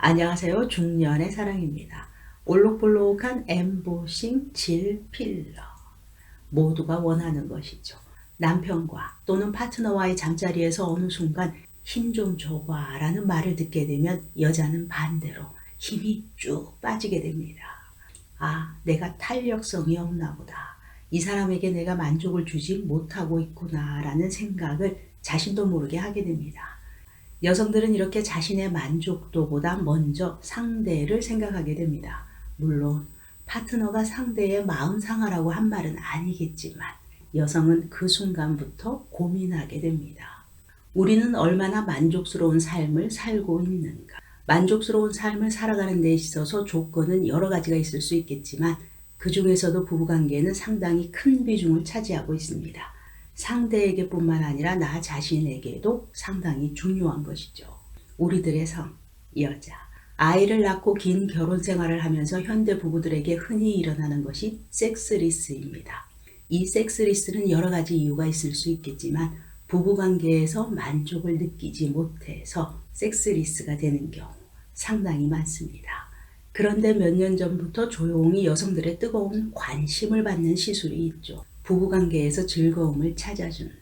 안녕하세요. 중년의 사랑입니다. 올록볼록한 엠보싱 질 필러. 모두가 원하는 것이죠. 남편과 또는 파트너와의 잠자리에서 어느 순간 힘 좀 줘봐 라는 말을 듣게 되면 여자는 반대로 힘이 쭉 빠지게 됩니다. 아, 내가 탄력성이 없나 보다. 이 사람에게 내가 만족을 주지 못하고 있구나 라는 생각을 자신도 모르게 하게 됩니다. 여성들은 이렇게 자신의 만족도보다 먼저 상대를 생각하게 됩니다. 물론 파트너가 상대의 마음 상하라고 한 말은 아니겠지만 여성은 그 순간부터 고민하게 됩니다. 우리는 얼마나 만족스러운 삶을 살고 있는가? 만족스러운 삶을 살아가는 데 있어서 조건은 여러 가지가 있을 수 있겠지만 그 중에서도 부부관계는 상당히 큰 비중을 차지하고 있습니다. 상대에게뿐만 아니라 나 자신에게도 상당히 중요한 것이죠. 우리들의 성, 여자, 아이를 낳고 긴 결혼 생활을 하면서 현대 부부들에게 흔히 일어나는 것이 섹스리스입니다. 이 섹스리스는 여러 가지 이유가 있을 수 있겠지만 부부관계에서 만족을 느끼지 못해서 섹스리스가 되는 경우 상당히 많습니다. 그런데 몇 년 전부터 조용히 여성들의 뜨거운 관심을 받는 시술이 있죠. 부부관계에서 즐거움을 찾아준다.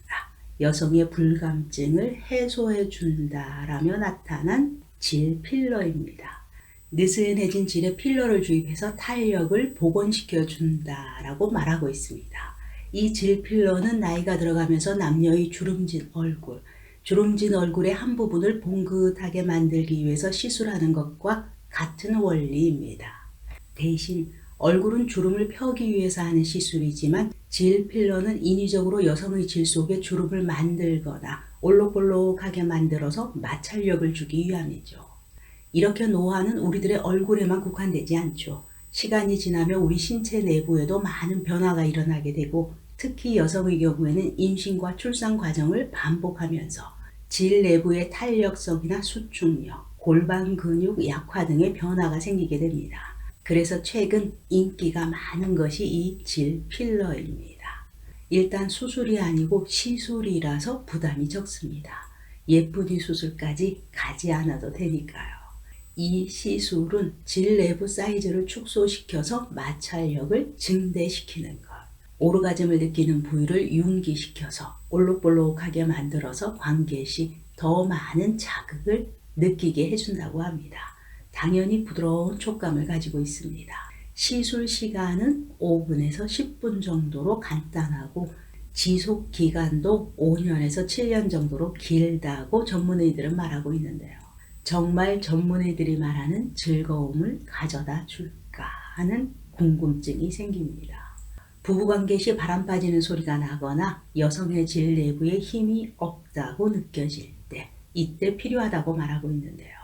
여성의 불감증을 해소해 준다라며 나타난 질 필러입니다. 느슨해진 질에 필러를 주입해서 탄력을 복원시켜 준다라고 말하고 있습니다. 이 질 필러는 나이가 들어가면서 남녀의 주름진 얼굴, 주름진 얼굴의 한 부분을 봉긋하게 만들기 위해서 시술하는 것과 같은 원리입니다. 대신 얼굴은 주름을 펴기 위해서 하는 시술이지만 질 필러는 인위적으로 여성의 질 속에 주름을 만들거나 올록볼록하게 만들어서 마찰력을 주기 위함이죠. 이렇게 노화는 우리들의 얼굴에만 국한되지 않죠. 시간이 지나면 우리 신체 내부에도 많은 변화가 일어나게 되고 특히 여성의 경우에는 임신과 출산 과정을 반복하면서 질 내부의 탄력성이나 수축력, 골반 근육 약화 등의 변화가 생기게 됩니다. 그래서 최근 인기가 많은 것이 이 질 필러입니다. 일단 수술이 아니고 시술이라서 부담이 적습니다. 예쁘디 수술까지 가지 않아도 되니까요. 이 시술은 질 내부 사이즈를 축소시켜서 마찰력을 증대시키는 것. 오르가즘을 느끼는 부위를 융기시켜서 올록볼록하게 만들어서 관계 시 더 많은 자극을 느끼게 해준다고 합니다. 당연히 부드러운 촉감을 가지고 있습니다. 시술 시간은 5분에서 10분 정도로 간단하고 지속 기간도 5년에서 7년 정도로 길다고 전문의들은 말하고 있는데요. 정말 전문의들이 말하는 즐거움을 가져다 줄까 하는 궁금증이 생깁니다. 부부관계 시 바람 빠지는 소리가 나거나 여성의 질 내부에 힘이 없다고 느껴질 때 이때 필요하다고 말하고 있는데요.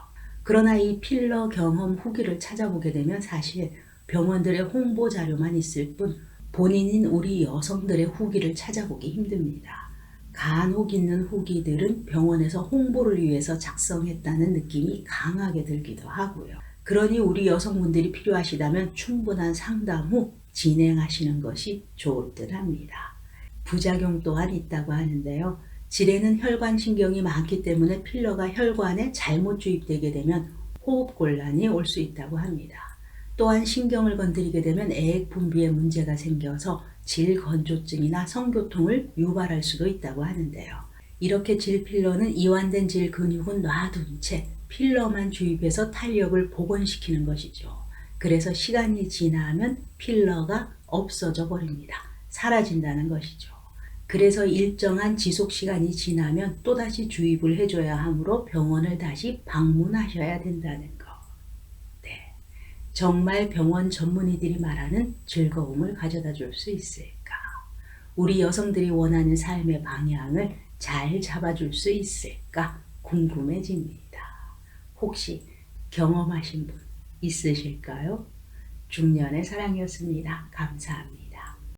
그러나 이 필러 경험 후기를 찾아보게 되면 사실 병원들의 홍보 자료만 있을 뿐 본인인 우리 여성들의 후기를 찾아보기 힘듭니다. 간혹 있는 후기들은 병원에서 홍보를 위해서 작성했다는 느낌이 강하게 들기도 하고요. 그러니 우리 여성분들이 필요하시다면 충분한 상담 후 진행하시는 것이 좋을 듯 합니다. 부작용 또한 있다고 하는데요. 질에는 혈관 신경이 많기 때문에 필러가 혈관에 잘못 주입되게 되면 호흡 곤란이 올 수 있다고 합니다. 또한 신경을 건드리게 되면 애액 분비에 문제가 생겨서 질 건조증이나 성교통을 유발할 수도 있다고 하는데요. 이렇게 질 필러는 이완된 질 근육은 놔둔 채 필러만 주입해서 탄력을 복원시키는 것이죠. 그래서 시간이 지나면 필러가 없어져 버립니다. 사라진다는 것이죠. 그래서 일정한 지속 시간이 지나면 또다시 주입을 해줘야 하므로 병원을 다시 방문하셔야 된다는 거. 네. 정말 병원 전문의들이 말하는 즐거움을 가져다 줄 수 있을까? 우리 여성들이 원하는 삶의 방향을 잘 잡아줄 수 있을까? 궁금해집니다. 혹시 경험하신 분 있으실까요? 중년의 사랑이었습니다. 감사합니다.